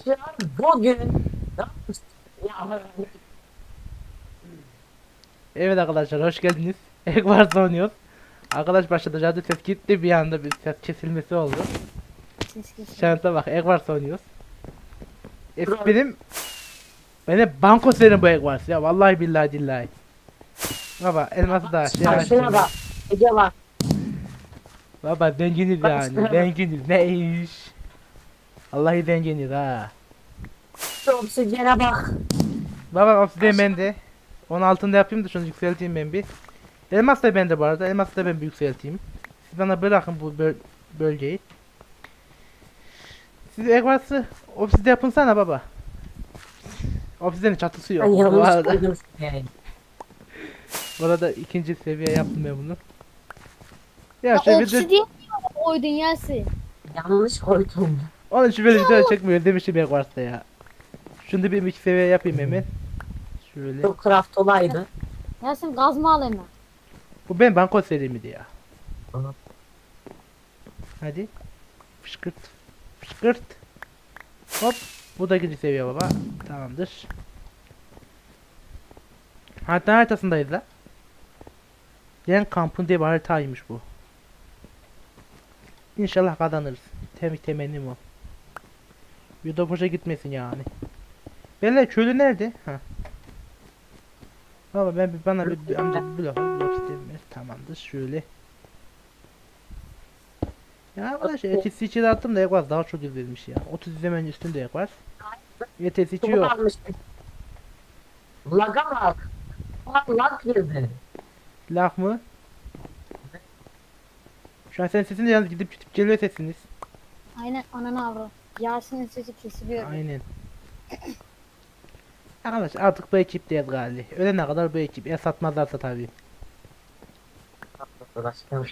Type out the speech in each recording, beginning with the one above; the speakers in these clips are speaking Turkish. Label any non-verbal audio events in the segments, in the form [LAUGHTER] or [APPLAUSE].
Arkadaşlar bugün Evet arkadaşlar hoş geldiniz. [LAUGHS] Ekvars oynuyoruz. Arkadaş başladı radyo ses gitti bir anda bir ses kesilmesi oldu. Şansa bak Ekvars oynuyoruz. Es benim benim banko senin bu Ekvars ya vallahi billahi dillahi. Baba elması da şey şuna bak. Ege bak. Baba zenginiz yani zenginiz ne iş. Vallahi zenginiz ha. Şu obsidiyene bak. Baba obsidian bende. 16'ında yapayım da şunu yükselteyim ben bir. Elmas da bende bu arada. Elmas da ben bir yükselteyim. Siz bana bırakın bu böl- bölgeyi. Siz Egvars'ı obsidian yapınsana baba. Obsidian'ın çatısı yok. Ben Bu arada, yani. [LAUGHS] bu arada ikinci seviye yaptım ben bunu. Ya Ya video, obsidiyen niye koydun Yasin? Yanlış koydum. Onun şu böyle video çekmiyor demiştim Egvars'ta ya. Şunu da bir iki seviye yapayım hemen. Şöyle. Çok craft olaydı. Yasin gazma al hemen. Bu benim banko serimiydi ya. Aha. Hadi. Fışkırt. Fışkırt. Hop. Bu da ikinci seviye baba. Tamamdır. Harita haritasındayız la. Yen kampın diye bir haritaymış bu. İnşallah kazanırız. Temik temennim o. Video boşa gitmesin yani. Beyler köylü nerede? Ha. Baba ben bir bana bir, bir amca bir blok bir blok isteyeyim. Tamamdır şöyle. Ya arkadaş ETS içi de attım da Ekvaz daha çok izlenmiş ya. 30 izlemenin üstünde Ekvaz. ETS içi Çok yok. Laga bak. Bak lag girdi. Laf mı? Şu an senin sesin de yalnız gidip gidip geliyor sesiniz. Aynen ananı avru. Yasin'in sesi kesiliyor. Aynen. Arkadaş artık bu ekipteyiz galiba. Ölene kadar bu ekip. Ya satmazlarsa tabii. Başkanım.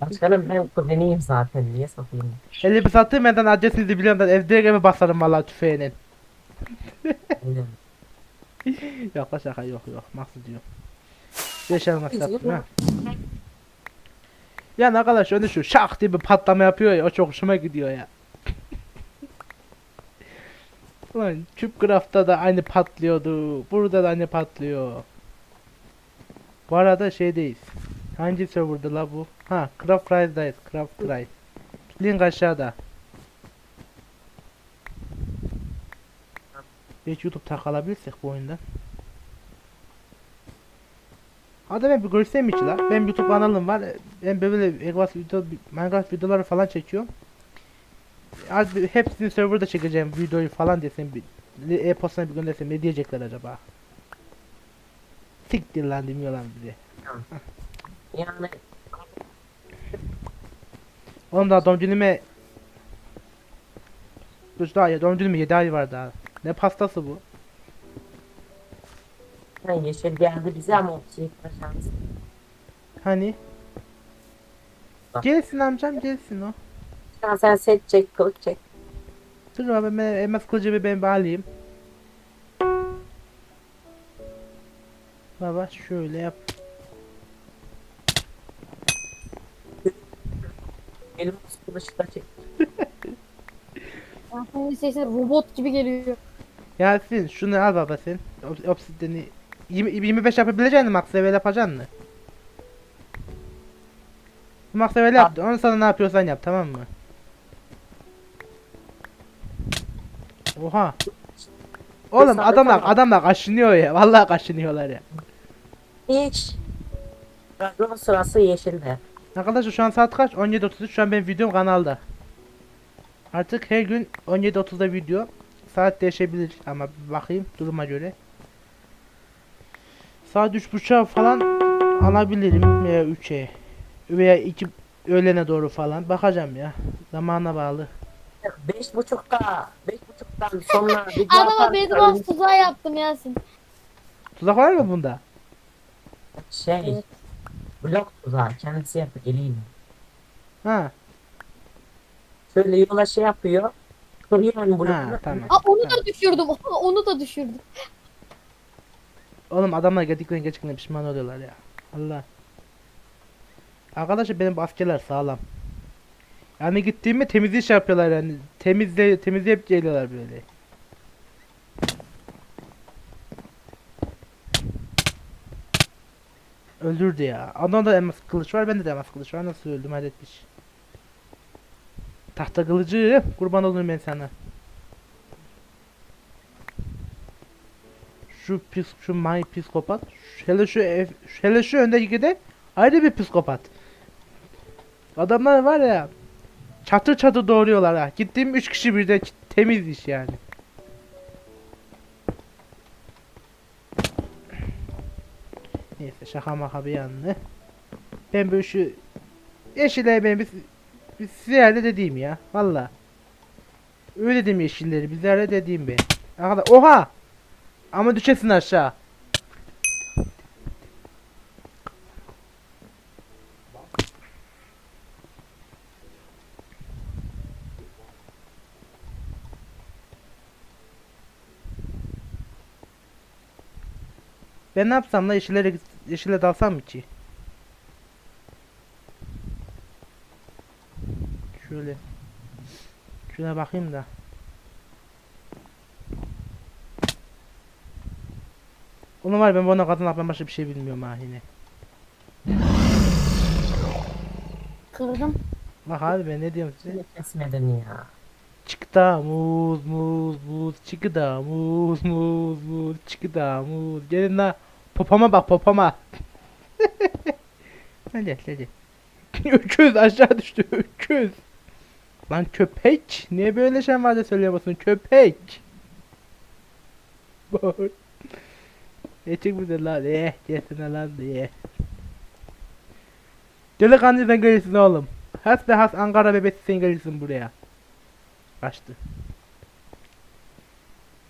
Başkanım ben kuzeniyim zaten. Niye satayım? Hele bir sattığım yerden adresinizi biliyorum da evde eve basarım valla tüfeğinin. Aynen. [LAUGHS] Yok la şaka yok yok. Maksud diyor. Beş elmas sattım ha. Yani arkadaş önü şu şak diye bir patlama yapıyor ya o çok hoşuma gidiyor ya. Ulan Cupcraft'ta da aynı patlıyordu. Burada da aynı patlıyor. Bu arada şeydeyiz. Hangi serverda la bu? Ha Craft Rise'dayız. Craft Rise. Link aşağıda. Belki YouTube takılabilirsek bu oyundan. Hadi ben bir görsem hiç la. Benim YouTube kanalım var. Ben böyle Minecraft videoları falan çekiyorum. Artık hepsini serverda çekeceğim videoyu falan desem bir e-postana bir göndersem ne diyecekler acaba? Siktir lan demiyorlar bize. Yani Oğlum daha doğum günüme Dur daha ya doğum günüme 7 ay var daha. Ne pastası bu? yani yeşil geldi bize ama obsidiyene şans. Hani? Gelsin amcam gelsin o. Sen set çek, kılıç çek. Dur abi ben elmas kılıcı bir ben bir alayım. Baba şöyle yap. Elim kılıç da çek. [LAUGHS] Yasin'in sesi robot gibi geliyor. Yasin şunu al baba sen. Obs- Obsidian'i 20, 25 yapabilecek misin max level yapacaksın mı? Max level yap. Onu sana ne yapıyorsan yap tamam mı? Oha. Oğlum adamlar tamam. adamlar kaşınıyor ya. Vallahi kaşınıyorlar ya. Hiç. Radyo sırası yeşilde. Arkadaşlar şu an saat kaç? 17.33 şu an benim videom kanalda. Artık her gün 17.30'da video. Saat değişebilir ama bakayım duruma göre. Saat 3.30'a falan alabilirim veya 3'e veya 2 öğlene doğru falan bakacağım ya. Zamana bağlı. Beş buçukta, beş buçuktan sonra bir Adama bedrock tuzağı yaptım Yasin. Tuzak var mı bunda? Şey, Evet. blok tuzağı kendisi yapıyor eliyle. Ha, Şöyle yola şey yapıyor. Kırıyor yani ha blokunu. tamam. Aa, onu da düşürdüm. [LAUGHS] Onu da düşürdüm. Oğlum adamlar geldiklerine gerçekten pişman oluyorlar ya. Allah. Arkadaşlar benim bu askerler sağlam. Yani gittiğimde temizliği şey yapıyorlar yani. Temizle, temizleyip geliyorlar böyle. Öldürdü ya. Ondan da elmas kılıç var, bende de elmas kılıç var. Nasıl öldüm halletmiş. Tahta kılıcı, kurban olurum ben sana. Şu pis, şu may psikopat. Hele şu, ev, hele şu öndeki de ayrı bir psikopat. Adamlar var ya çatır çatır doğruyorlar ha. Gittiğim 3 kişi birde ç- temiz iş yani. Neyse şaka maka bir yanını. Ben böyle şu yeşilleri ben bir, bir ziyade dediğim ya. Valla. Öyle dedim yeşilleri ziyade dediğim ben. Arkadaş oha! Ama düşesin aşağı. Ben ne yapsam da yeşillere yeşile dalsam mı ki? Şöyle. Şuna bakayım da. Onun var ben bana kadın ben başka bir şey bilmiyorum ha yine. Kırdım. Bak abi ben ne diyorum size? Seni kesmedin ya. Çıkıda muz muz muz çıkıda muz muz muz çıkıda muz gelin la popoma bak popoma. [LAUGHS] Hadi hadi. [LAUGHS] Öküz aşağı düştü öküz. Lan köpek niye böyle şey vardı söyleyemezsin? Köpek. Ne çık bize lan? Eh gelsene lan diye. Delikanlı sen gelirsin oğlum. Has be has Ankara bebesi sen gelirsin buraya. Kaçtı.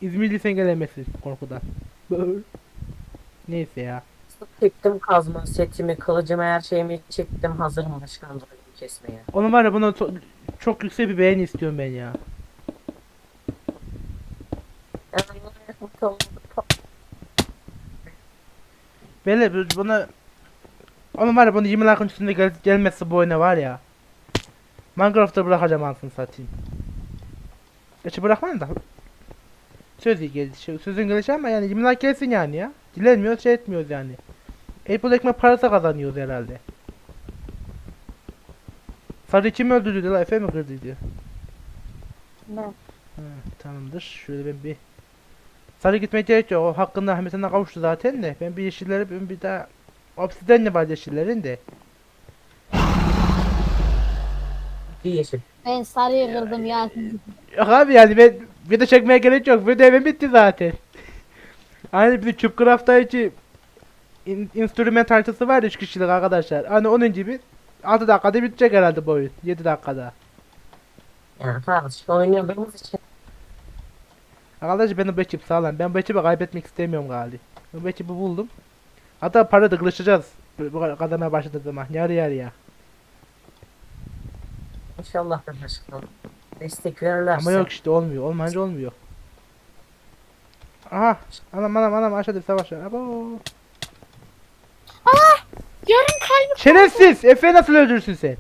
İzmirli sen gelemesin korkudan. Neyse ya. Çektim kazma setimi, kılıcımı, her şeyimi çektim. Hazırım başkan kesmeye. Onun var ya buna to- çok yüksek bir beğeni istiyorum ben ya. Böyle bu- buna onun var ya bunu 20 lakın üstünde gel gelmesi bu oyuna var ya. Minecraft'ta bırakacağım ansın satayım. Gerçi bırakmam da. Söz. Şey, sözün gelişi ama yani 20 like gelsin yani ya. Dilenmiyoruz şey etmiyoruz yani. Apple ekmek parası kazanıyoruz herhalde. Sarı kim öldürdü la Efe mi kırdıydı? Ben. Ha, tamamdır. Şöyle ben bir Sarı gitmeye gerek yok. O hakkında rahmetine kavuştu zaten de. Ben bir yeşilleri ben bir daha Obsidian ne var yeşillerin de. Bir yeşil. Ben sarıyı kırdım Yasin. Yok abi yani ben bir de çekmeye gerek yok. De evim bitti zaten. Aynı bir Cupcraft'ta içi in, instrument haritası var ya 3 kişilik arkadaşlar. Hani onun gibi 6 dakikada bitecek herhalde bu oyun. 7 dakikada. Kardeşim oynadığımız için Arkadaşlar benim bu ekip sağlam. Ben bu ekibi kaybetmek istemiyorum galiba. Ben bu ekibi buldum. Hatta para da kılıçacağız. Bu kadına başladığı zaman. Yarı yarıya. inşallah başkan destek verirlerse. Ama yok işte olmuyor. Olmayınca olmuyor. Aha. Anam anam anam aşağıda bir savaş var. Abo. Yarım kalbi Şerefsiz! Efe nasıl öldürürsün sen?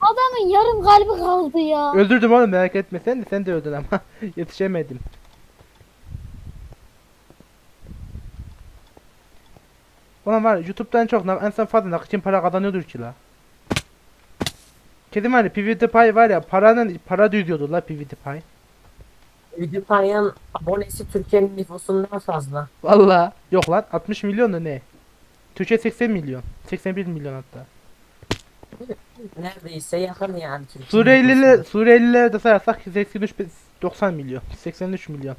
adamın yarım kalbi kaldı ya. Öldürdüm oğlum merak etme sen de sen de öldün ama [LAUGHS] yetişemedim. Ulan var ya, YouTube'dan çok na- en son fazla nakit için para kazanıyordur ki la. Kedim var ya PewDiePie var ya paranın para düzüyordu la PewDiePie. PewDiePie'ın abonesi Türkiye'nin nüfusundan fazla. Valla yok lan 60 milyon da ne? Türkiye 80 milyon. 81 milyon hatta. Neredeyse yakın yani Türkiye'nin Suriyeliler. Suriyeliler de sayarsak 83 bin- 90 milyon. 83 milyon.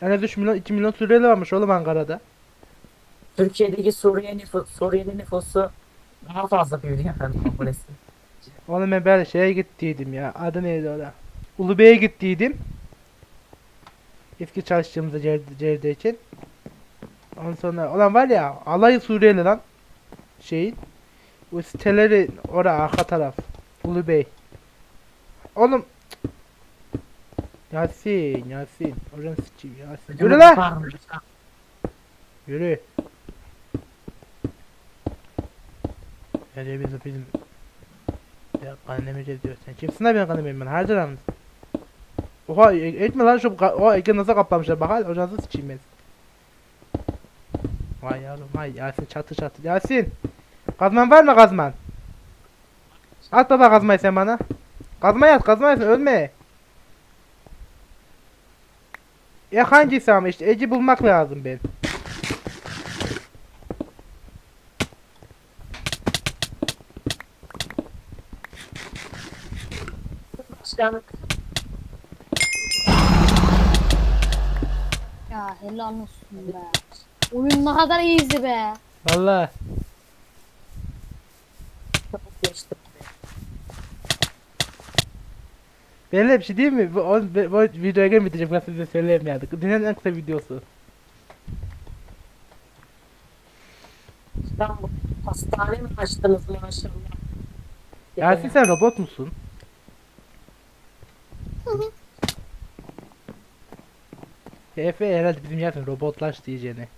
Yani 3 milyon 2 milyon Suriyeli varmış oğlum Ankara'da. Türkiye'deki Suriye nüfus, Suriyeli nüfusu daha fazla PewDiePie'nin abonesi. [LAUGHS] Oğlum ben böyle şeye gittiydim ya. Adı neydi orada? Ulubey'e gittiydim. Eski çalıştığımızda Cerde için. Ondan sonra olan var ya alay Suriyeli lan. Şeyin. Bu siteleri orada arka taraf. Ulubey. Oğlum. Yasin, Yasin. Oradan sıçayım Yasin. Yürü lan! Yürü. Hadi biz bizim ya kanlemeyeceğiz diyor. Sen kimsin lan ben kanlemeyim ben? Harcar anız. Oha e- etme lan şu o Ege nasıl kaplamışlar bak hadi ocanızı sıçayım ben. Vay yavrum vay Yasin çatı çatı. Yasin. Kazman var mı kazman? At baba kazmayı sen bana. Kazmayı at kazmayı at ölme. Ya hangisi ama işte Eci bulmak lazım ben. Başkanlık. Ya helal olsun be. Oyun ne kadar iyiydi be. Geçtim. Böyle bir şey değil mi? Bu, o, bu, bu videoya gelmeyecek ben size söyleyemiyorduk. Dünyanın en kısa videosu. Bu hastane mi açtınız maşallah? Yasin sen robot musun? Efe herhalde bizim Yasin robotlaş diyeceğine.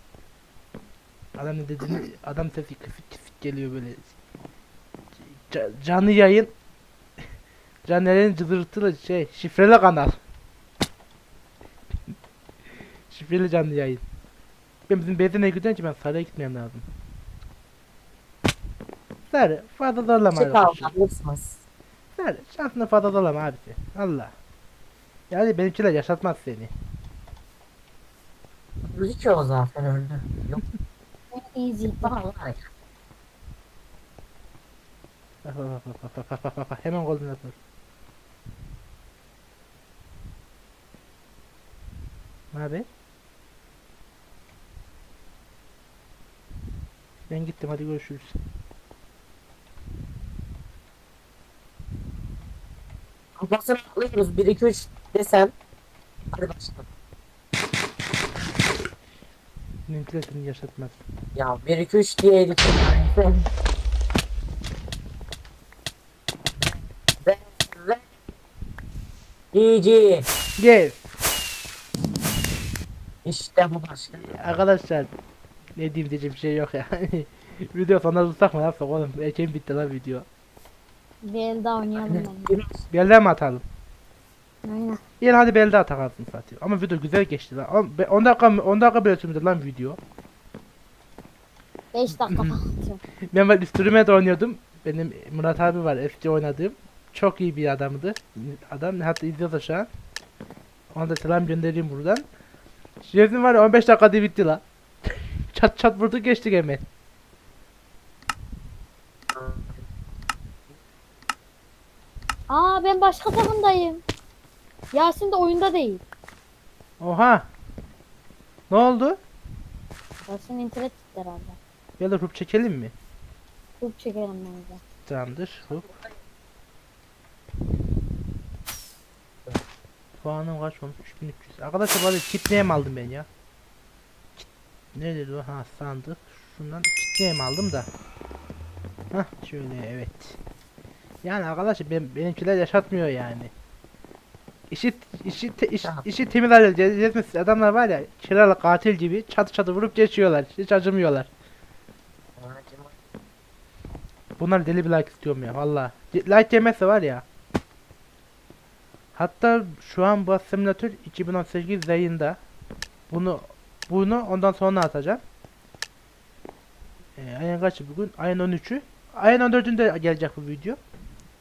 Adam ne dediğini, adam sesi kısık kısık geliyor böyle. Ca- canlı yayın. [LAUGHS] Canlı yayın cızırtılı şey, şifreli kanal. [LAUGHS] şifreli canlı yayın. Ben bizim bezine gideceğim ki ben saraya gitmem lazım. Sarı, fazla zorlama. Çık almalısınız. Yani şansını fazla dolama abisi. Allah. Yani benimkiler yaşatmaz seni. Öldü ki o zaten öldü. Yok. Easy. Vallahi [LAUGHS] ya. Hemen golden atıyor. Ne haber? Ben gittim hadi görüşürüz. Basın atlıyoruz 1 2 3 desem. Hadi başlayalım. Seni yaşatmaz. Ya 1 2 3 diyeydik. Ve ve ve GG. Yes. İşte bu başkan. Arkadaşlar ne diyeyim diyecek bir şey yok ya. [LAUGHS] video sonuna tutsak mı yapsak oğlum? Erken bitti lan video. Bir el daha oynayalım Bir yerden mi atalım? Aynen. Yine hadi belde atarsın satayım. Ama video güzel geçti lan. Ama be- 10 dakika 10 dakika bile sürmedi lan video. 5 dakika falan. [LAUGHS] Ben bak de oynuyordum. Benim Murat abi var FC oynadığım. Çok iyi bir adamdı. Adam hatta izliyorsa şu an. Ona da selam göndereyim buradan. Şerefim var ya 15 dakikada bitti la. [LAUGHS] çat çat vurdu geçtik hemen. Aa ben başka takımdayım. Yasin de oyunda değil. Oha. Ne oldu? Yasin internet gitti herhalde. Ya da rup çekelim mi? Çok çekelim bence. Tamamdır. Rup. Puanım kaç olmuş? 3300. Arkadaşlar böyle kitleyem aldım ben ya. Ne dedi o? Ha sandık. Şundan kitleyem aldım da. Hah şöyle evet. Yani arkadaşlar ben, benimkiler yaşatmıyor yani. İşi işi te, iş, işi temiz halledeceğiz. Adamlar var ya kiralık katil gibi çatı çatı vurup geçiyorlar. Hiç acımıyorlar. Bunlar deli bir like istiyorum ya valla. Like yemezse var ya. Hatta şu an bu simülatör 2018 yayında. Bunu bunu ondan sonra atacağım. Ee, ayın kaçı bugün? Ayın 13'ü. Ayın 14'ünde gelecek bu video.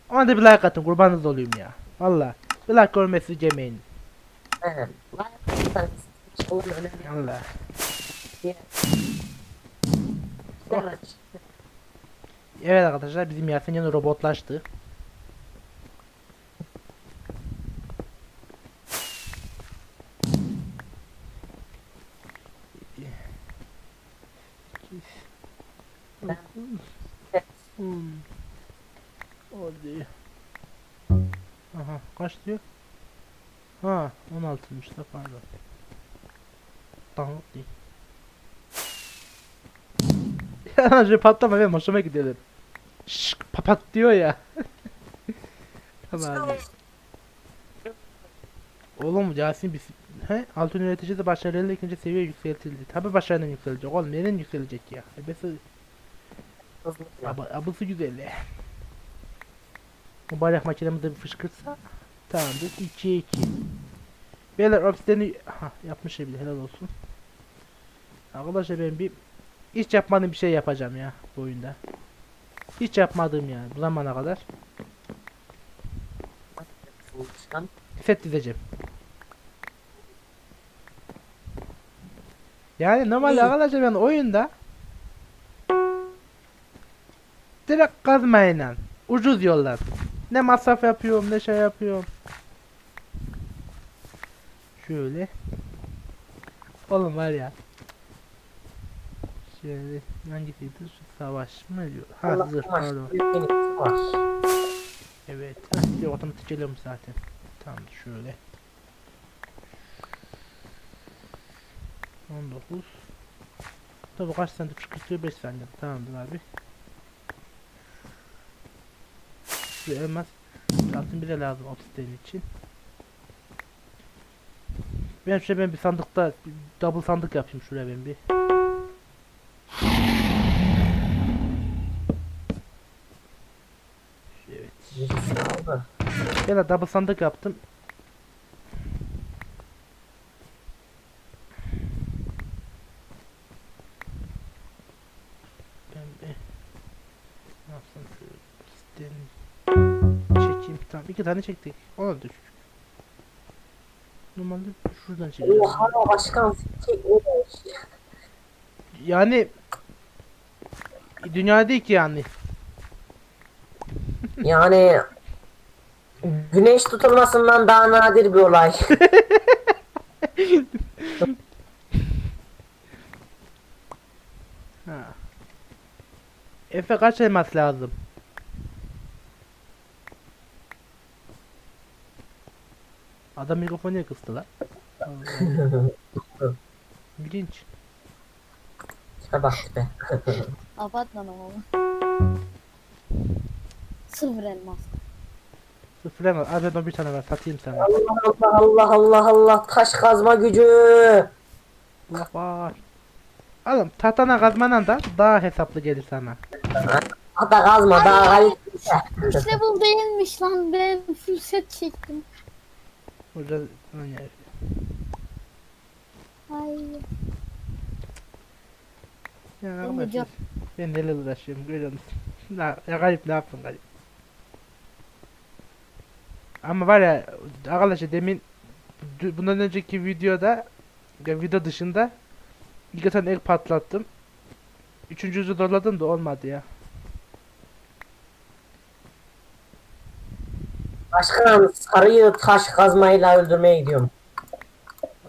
Ona da bir like atın kurbanınız olayım ya. Valla. Black görmesi Cem'in. Evet. Allah. Evet arkadaşlar bizim Yasin'in robotlaştı. Kaç diyor? Ha 16'mış da pardon. Tamam değil. [LAUGHS] Ya şu patlama benim hoşuma gidiyor. Şşş papat diyor ya. [LAUGHS] tamam abi. Oğlum Yasin bir he altın üretici de başarılı ikinci seviye yükseltildi. Tabi başarılı yükselecek oğlum nereden yükselecek ya? Ebesi. Aba, abısı güzel. Bu bayrak makinemiz de bir fışkırtsa tamamdır. 2'ye 2. Beyler ofislerini ha, yapmış bile helal olsun. Arkadaşlar ben bir hiç yapmadığım bir şey yapacağım ya bu oyunda. Hiç yapmadığım yani bu zamana kadar. Dizeceğim. Yani normalde arkadaşlar ben oyunda direkt kazmayla ucuz yollar. Ne masraf yapıyorum ne şey yapıyorum. Şöyle. Oğlum var ya. Şöyle hangisiydi? Savaş mı diyor? Ha zırh pardon. Evet. Bir otomatik geliyormuş zaten. Tamam şöyle. 19 Tabi kaç saniye 45 saniye. Tamamdır abi. Şu elmas altın bile lazım obsidian için. Ben şöyle ben bir sandıkta bir double sandık yapayım şuraya ben bir. Evet. Ben de double sandık yaptım. Ben bir ne yapsam şu çekeyim. Tamam iki tane çektik. Ona da düşük. Normalde şuradan çekiyorum. Oha başkan. Yani dünya değil ki yani. [LAUGHS] Yani güneş tutulmasından daha nadir bir olay. [LAUGHS] Ha. Efe kaç elmas lazım? Adam mikrofonu niye kıstı lan? [LAUGHS] İlginç. Şuna bak be. [LAUGHS] Abartma lan oğlum. Sıfır elmas. Sıfır elmas. Abi ben bir tane var satayım sana. Allah Allah Allah Allah Allah taş kazma gücü. Allah var. Oğlum tatana kazmanan da daha hesaplı gelir sana. Hatta kazma daha kaliteli. Üç level değilmiş lan ben full set çektim. Burada yani Ay. ya hocam. ben neler uğraşıyorum görüyor musun? [LAUGHS] Ya, ya garip ne yaptın garip. Ama var ya arkadaşlar demin bundan önceki videoda ya video dışında iki tane ek patlattım. Üçüncüsü dolladım da olmadı ya. Başkan sarıyı taş kazmayla öldürmeye gidiyorum.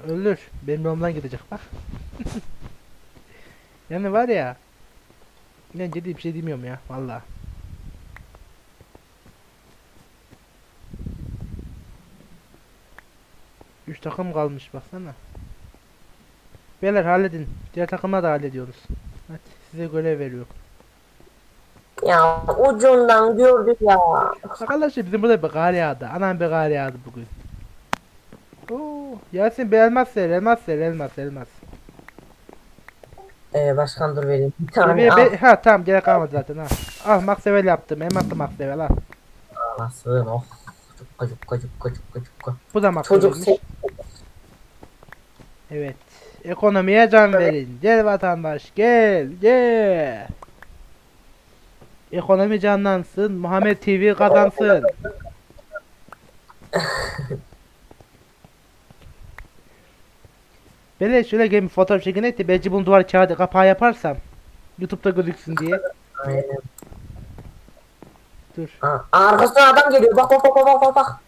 Ölür. Benim yolumdan gidecek bak. [LAUGHS] yani var ya. Ben ciddi bir şey demiyorum ya valla. Üç takım kalmış baksana. Beyler halledin. Diğer takıma da hallediyoruz. Hadi size görev veriyorum. Ya ucundan gördük ya. Arkadaşlar bizim burada bir kar yağdı. Anam bir kar yağdı bugün. Oo, Yasin bir elmas ver, elmas ver, elmas, elmas. Ee, başkan dur vereyim. Bir tane Seviye al. be- ha tamam gerek kalmadı zaten ha. Ah maksevel yaptım. Elmaslı maksevel al. Nasıl oh. Cukka cukka cukka cukka cukka. Bu da Çocuk maksevelmiş. se Evet. Ekonomiye can verin. Gel vatandaş gel gel. Ekonomi canlansın. Muhammed TV kazansın. Böyle şöyle gel bir fotoğraf çekin de belki bunu duvar kağıdı kapağı yaparsam YouTube'da gözüksün diye. Aynen. Dur. Aa, arkasından adam geliyor. Bak bak bak bak bak bak.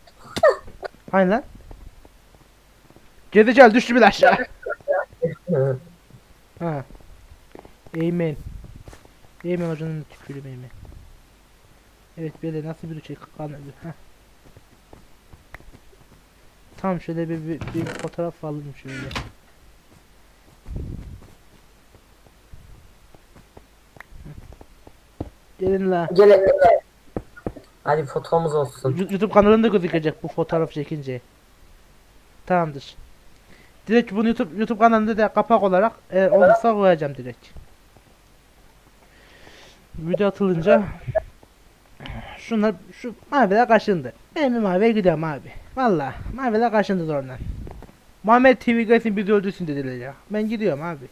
Hani lan? Gezecel düştü bir aşağı. [LAUGHS] Ha. Amen. Amen hocanın tükürüm amen. Evet böyle nasıl bir şey kan Heh. Tam şöyle bir, bir, bir fotoğraf alayım şöyle. Gelin la. Gel gel. Hadi fotomuz olsun. YouTube kanalında gözükecek bu fotoğraf çekince. Tamamdır. Direkt bunu YouTube YouTube kanalında da kapak olarak eğer olursa koyacağım direkt. Video atılınca şunlar şu maviler kaşındı. Ben bir maviye gidiyorum abi. Valla maviler kaşındı oradan. Muhammed TV gelsin bizi öldürsün dediler ya. Ben gidiyorum abi.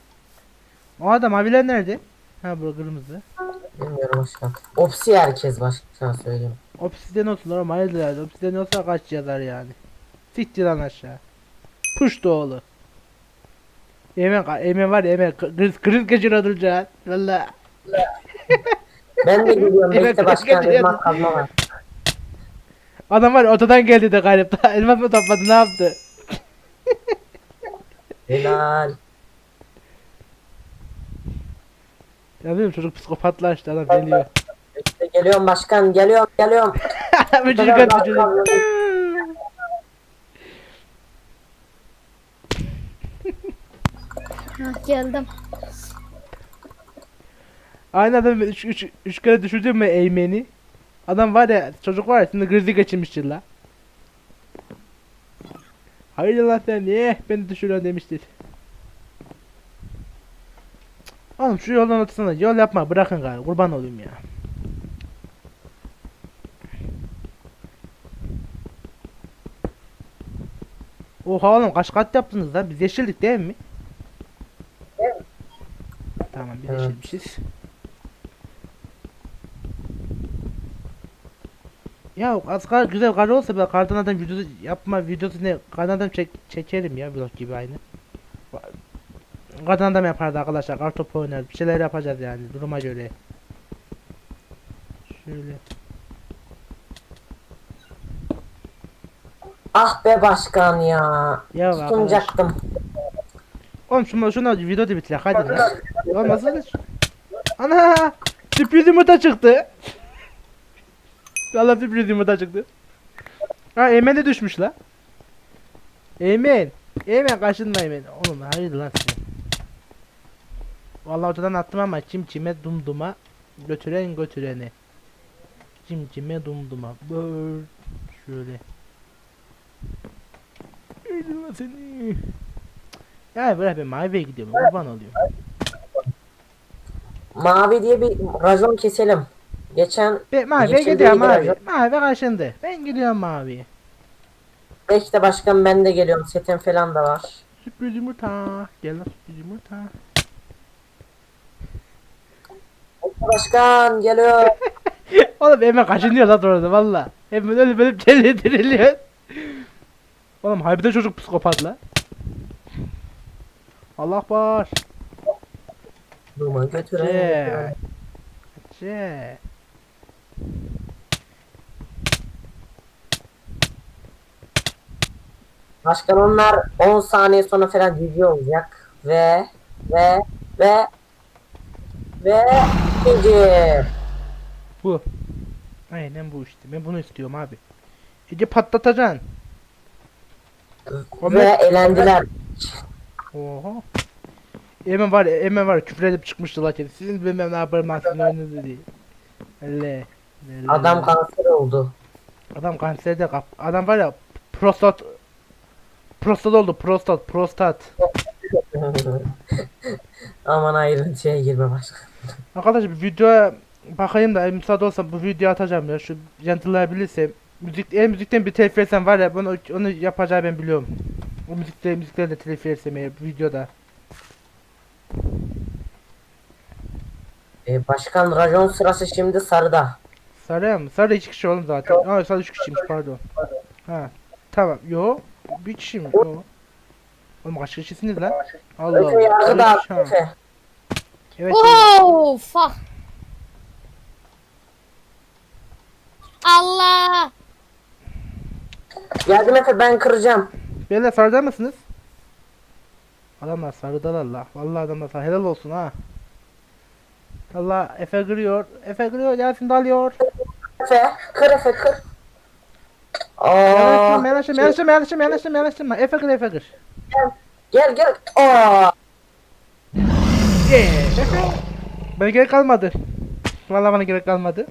O adam maviler nerede? Ha bu kırmızı. Bilmiyorum başkan. Opsi herkes başkan söyleyeyim. Obsiden olsun oğlum hayırdır yani. Obsiden olsa kaç yazar yani. Siktir lan aşağı. Puş oğlu. Emen, Emen var ya Emen kriz, kriz geçiriyor duracak. Valla. Ben de geliyorum. Evet, Bekle başkan. geliyorum. Elmas kazma var. Adam var ya geldi de galiba. [LAUGHS] Elmas mı topladı ne yaptı? [LAUGHS] Helal. Ya bilmiyorum çocuk psikopatlaştı adam geliyor. Bekle geliyorum başkan. Geliyorum geliyorum. [LAUGHS] Bu çocuk hep çocuk. Hah, geldim. Aynı adam 3 3 3 kere düşürdün mü eğmeni? Adam var ya çocuk var ya şimdi krizi geçirmiştir la. Hayır lan sen niye beni düşürüyorsun demiştir. Oğlum şu yoldan otursana yol yapma bırakın gari kurban olayım ya. Oha oğlum kaç kat yaptınız lan biz yeşildik değil mi? Tamam biz Evet. yeşilmişiz. Ya az kar güzel kar olsa ben kardan adam videosu yapma videosu ne kardan adam çek, çekerim ya vlog gibi aynı. Kardan adam yapardı arkadaşlar kar topu oynar bir şeyler yapacağız yani duruma göre. Şöyle. Ah be başkan ya. Ya. Tutunacaktım. Oğlum şuna şuna video da bitirek hadi lan. Olmazsa Ana! Sürpriz yumurta çıktı. Valla sürpriz yumurta çıktı. Ha Eymen de düşmüş la. Eymen. Eymen kaşınma Eymen. Oğlum hayır lan sen. Vallahi ortadan attım ama çim çime dumduma götüren götüreni. Çim çime dumduma. Böyle şöyle. Öldürme seni. Ya bırak ben maviye gidiyorum. Kurban oluyorum. Mavi diye bir racon keselim. Geçen Ben maviye Yeşil gidiyorum değil mavi. biraz. Mavi kaşındı. Ben gidiyorum maviye. bekle başkan ben de geliyorum. Setim falan da var. Sürpriz yumurta. Gel lan sürpriz yumurta. Başkan geliyor. [LAUGHS] Oğlum hemen kaşınıyor lan orada valla. Hemen öyle böyle cellediriliyor. Oğlum harbiden çocuk psikopat la. Allah var. Duma götüren. Ce. götüren. Ce. Başkan onlar 10 saniye sonra falan GG olacak. Ve ve ve ve ikinci. Bu. Aynen bu işte. Ben bunu istiyorum abi. İyice patlatacaksın. Ve elendiler. Oha. Hemen var hemen var küfür edip çıkmıştı la kendisi. Sizin bilmem ne yaparım oyununuzu diye. Elle. elle. Adam kanser oldu. Adam kanserde kap. Adam var ya prostat prostat oldu prostat prostat. [LAUGHS] Aman ayrıntıya girme başkan. Arkadaşlar bir videoya bakayım da müsaade olsa bu videoyu atacağım ya şu gentle'layabilirsem. Müzik, eğer müzikten bir telif etsem var ya bunu, onu yapacağı ben biliyorum. O müzikte müzikten de telif etsem eğer bu videoda. Ee, başkan racon sırası şimdi sarıda. Sarı mı? Sarı iki kişi oğlum zaten. Aa sarı üç kişiymiş pardon. Ha. Tamam. Yo. Bir kişi mi? Yo. Oğlum kaç kişisiniz lan? Allah yargı da üç ha. Öte. Evet. Oh fuck. Allah. Yardım Efe ben kıracağım. Beyler sarıda mısınız? Adamlar sarıdalar la. Vallahi adamlar sarı. Helal olsun ha. Allah Efe kırıyor. Efe kırıyor. Yasin dalıyor. Efe kır Efe kır. Aa, Yanaştırma yanaştırma yanaştırma yanaştırma yanaştırma yanaştırma. Efe kır Efe kır. gel gel. Aa. Yeah. Bana gerek kalmadı. Vallahi bana gerek kalmadı.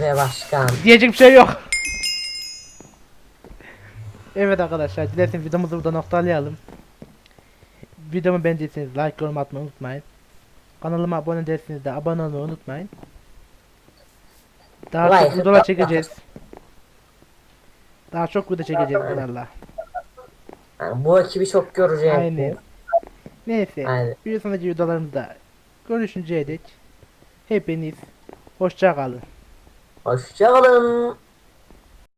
Ve başkan. Diyecek bir şey yok. Evet arkadaşlar dilerseniz videomuzu burada noktalayalım. Videomu beğendiyseniz like yorum atmayı unutmayın. Kanalıma abone değilseniz de abone olmayı unutmayın. Daha Like, çok videolar çekeceğiz. Daha çok video çekeceğiz bunlarla. Yani bu ekibi çok göreceğiz. Aynen. Neyse. Aynen. Bir sonraki videolarımızda görüşünceye dek hepiniz hoşça kalın. Hoşçakalın.